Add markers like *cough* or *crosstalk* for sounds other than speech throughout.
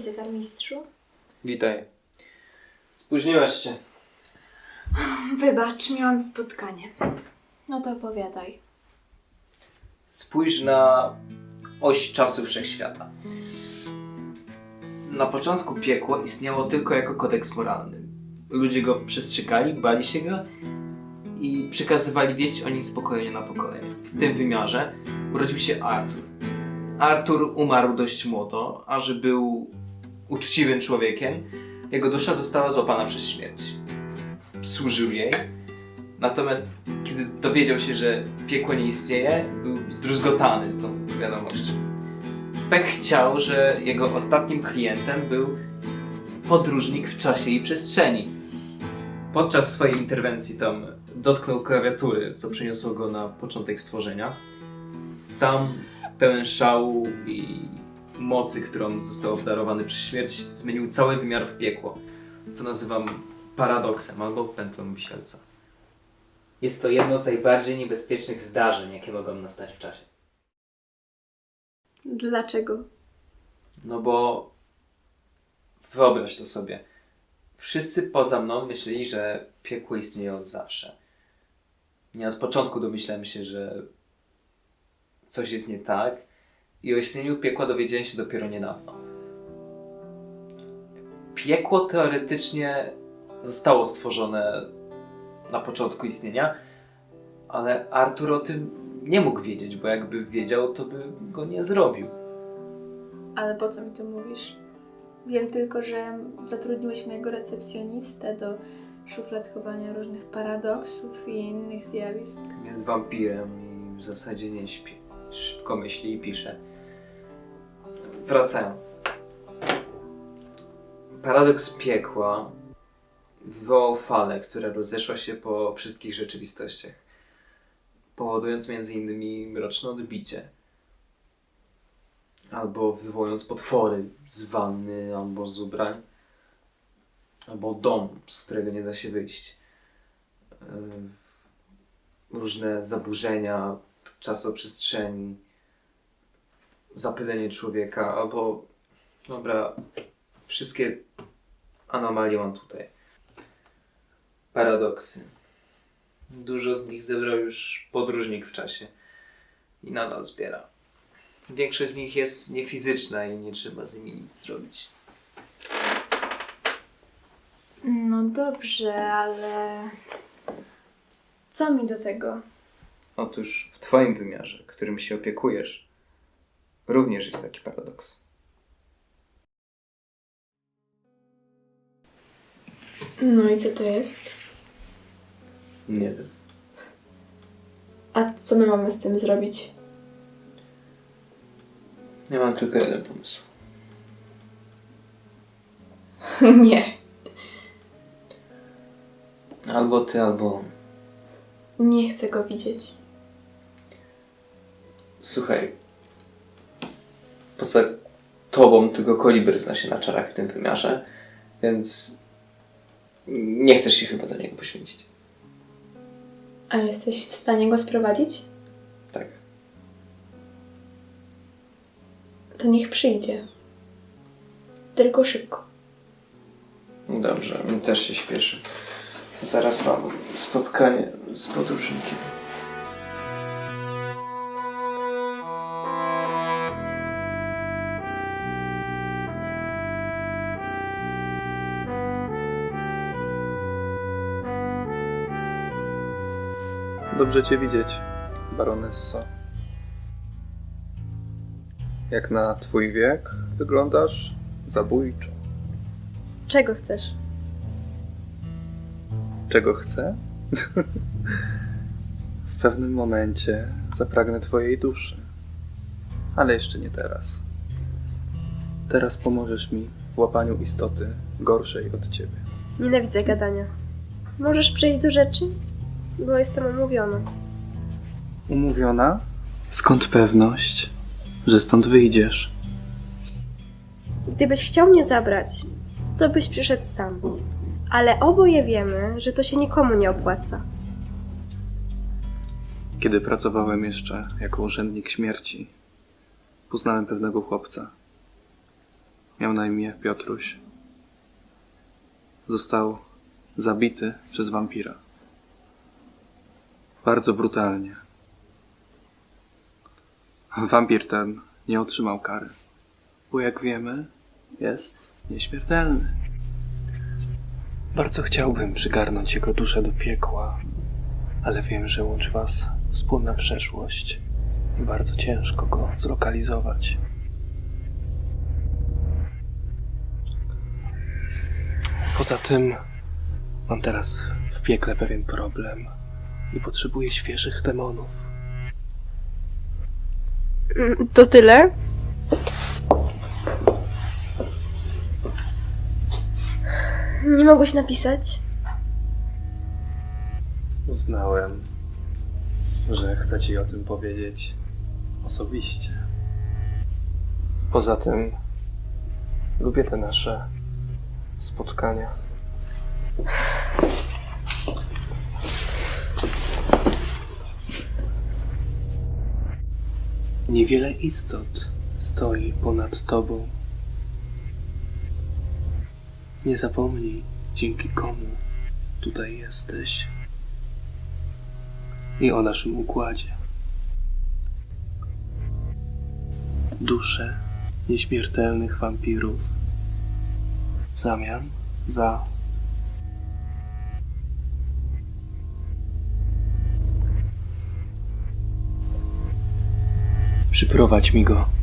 Witaj, zegarmistrzu. Witaj. Spóźniłaś się. Wybacz, miałam spotkanie. No to opowiadaj. Spójrz na oś czasu wszechświata. Na początku piekło istniało tylko jako kodeks moralny. Ludzie go przestrzegali, bali się go i przekazywali wieść o nim z pokolenia na pokolenie. W tym wymiarze urodził się Artur. Artur umarł dość młodo, a że był uczciwym człowiekiem, jego dusza została złapana przez śmierć. Służył jej, natomiast kiedy dowiedział się, że piekło nie istnieje, był zdruzgotany tą wiadomością. Pech chciał, że jego ostatnim klientem był podróżnik w czasie i przestrzeni. Podczas swojej interwencji tam dotknął klawiatury, co przeniosło go na początek stworzenia. Tam pełen szału i mocy, którą został obdarowany przez śmierć, zmienił cały wymiar w piekło, co nazywam paradoksem albo pętlą wisielca. Jest to jedno z najbardziej niebezpiecznych zdarzeń, jakie mogą nastać w czasie. Dlaczego? No bo wyobraź to sobie. Wszyscy poza mną myśleli, że piekło istnieje od zawsze. Nie od początku domyślałem się, że coś jest nie tak i o istnieniu piekła dowiedziałem się dopiero niedawno. Piekło teoretycznie zostało stworzone na początku istnienia, ale Artur o tym nie mógł wiedzieć, bo jakby wiedział, to by go nie zrobił. Ale po co mi to mówisz? Wiem tylko, że zatrudniłeś mojego recepcjonistę do szufladkowania różnych paradoksów i innych zjawisk. Jest wampirem i w zasadzie nie śpi. Szybko myśli i pisze. Wracając. Paradoks piekła wywołał falę, która rozeszła się po wszystkich rzeczywistościach, powodując m.in. mroczne odbicie. Albo wywołując potwory z wanny albo z ubrań. Albo dom, z którego nie da się wyjść. Różne zaburzenia czasoprzestrzeni, zapylenie człowieka, albo dobra, wszystkie anomalie mam tutaj. Paradoksy. Dużo z nich zebrał już podróżnik w czasie i nadal zbiera. Większość z nich jest niefizyczna i nie trzeba z nimi nic zrobić. No dobrze, ale co mi do tego? Otóż w Twoim wymiarze, którym się opiekujesz, również jest taki paradoks. No i co to jest? Nie wiem. A co my mamy z tym zrobić? Ja mam tylko jeden pomysł. *laughs* Nie, Albo ty, albo on. nie chcę go widzieć. Słuchaj. Poza tobą tylko koliber zna się na czarach w tym wymiarze, więc nie chcesz się chyba do niego poświęcić. A jesteś w stanie go sprowadzić? Tak. To niech przyjdzie. Tylko szybko. Dobrze, mi też się śpieszy. Zaraz mam spotkanie z podróżnikiem. Dobrze Cię widzieć, baronesso. Jak na Twój wiek wyglądasz zabójczo. Czego chcesz? Czego chcę? w pewnym momencie zapragnę Twojej duszy. Ale jeszcze nie teraz. Teraz pomożesz mi w łapaniu istoty gorszej od Ciebie. Nienawidzę gadania. Możesz przejść do rzeczy? Bo jestem umówiona. Umówiona? Skąd pewność, że stąd wyjdziesz? Gdybyś chciał mnie zabrać, to byś przyszedł sam. Ale oboje wiemy, że to się nikomu nie opłaca. Kiedy pracowałem jeszcze jako urzędnik śmierci, poznałem pewnego chłopca. miał na imię Piotruś. Został zabity przez wampira. Bardzo brutalnie. Wampir ten nie otrzymał kary, bo jak wiemy, jest nieśmiertelny. Bardzo chciałbym przygarnąć jego duszę do piekła, ale wiem, że łączy was wspólna przeszłość i bardzo ciężko go zlokalizować. Poza tym mam teraz w piekle pewien problem i potrzebuję świeżych demonów. Mm, To tyle? Nie mogłeś napisać? Uznałem, że chcę ci o tym powiedzieć osobiście. Poza tym lubię te nasze spotkania. Niewiele istot stoi ponad tobą. Nie zapomnij, dzięki komu tutaj jesteś i o naszym układzie. Dusze nieśmiertelnych wampirów w zamian za Przyprowadź mi go.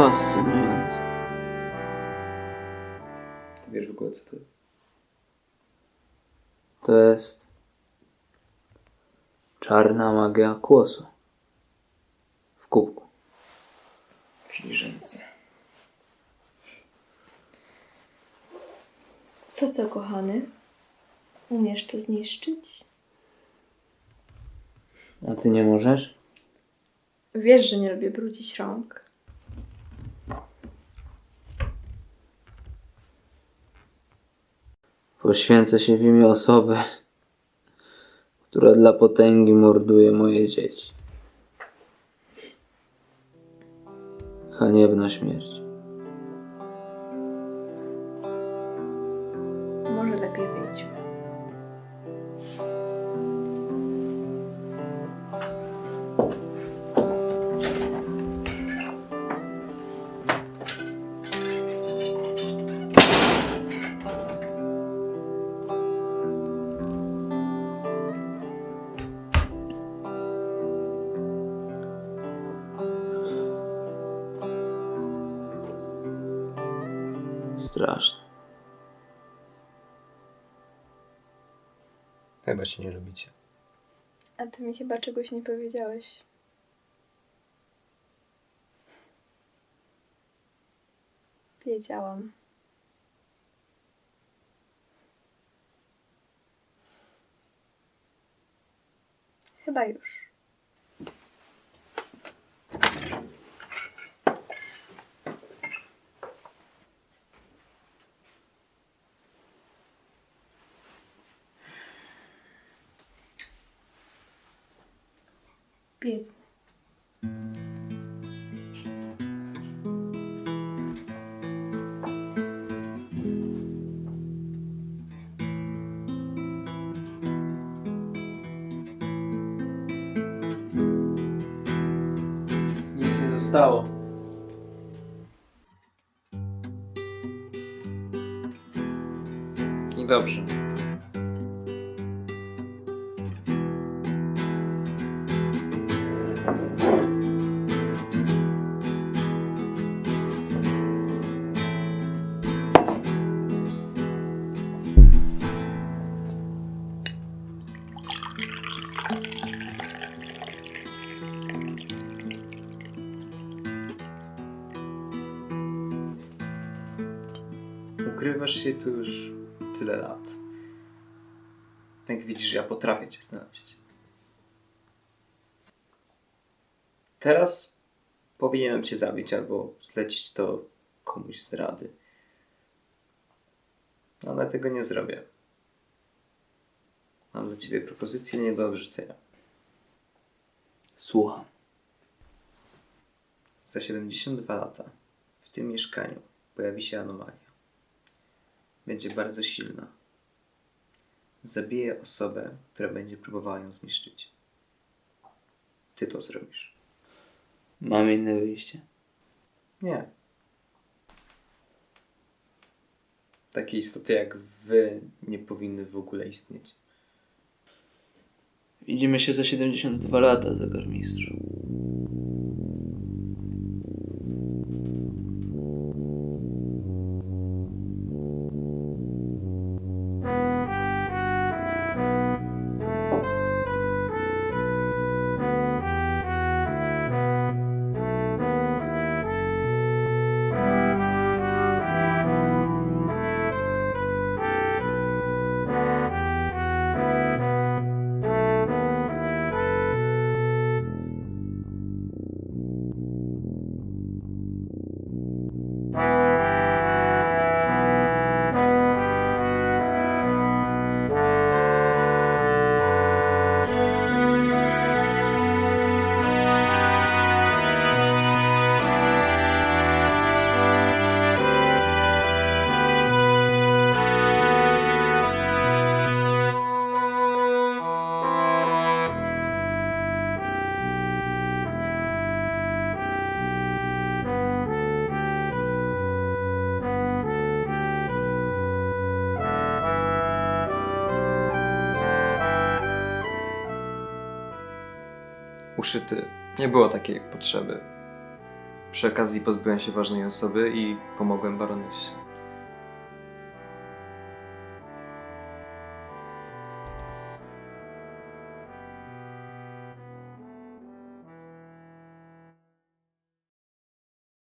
Fascynujące. Wiesz w ogóle co to jest? To jest czarna magia kłosu. W kubku. Filiżance. To co, kochany? Umiesz to zniszczyć? A ty nie możesz? Wiesz, że nie lubię brudzić rąk. Poświęcę się w imię osoby, która dla potęgi morduje moje dzieci. Haniebna śmierć. Straszne. Chyba się nie lubicie. A ty mi chyba czegoś nie powiedziałeś. Wiedziałam. Chyba już. Biedny. Nic nie zostało. I dobrze. Ukrywasz się tu już tyle lat. Jak widzisz, ja potrafię cię znaleźć. Teraz powinienem cię zabić albo zlecić to komuś z rady. Ale tego nie zrobię. Mam dla ciebie propozycję nie do odrzucenia. Słucham. Za 72 lata w tym mieszkaniu pojawi się anomalia. Będzie bardzo silna. Zabije osobę, która będzie próbowała ją zniszczyć. Ty to zrobisz. Mam inne wyjście. Nie. Takie istoty jak wy nie powinny w ogóle istnieć. Widzimy się za 72 lata, zegarmistrzu. Uszyty. Nie było takiej potrzeby. Przy okazji pozbyłem się ważnej osoby i pomogłem baronesie.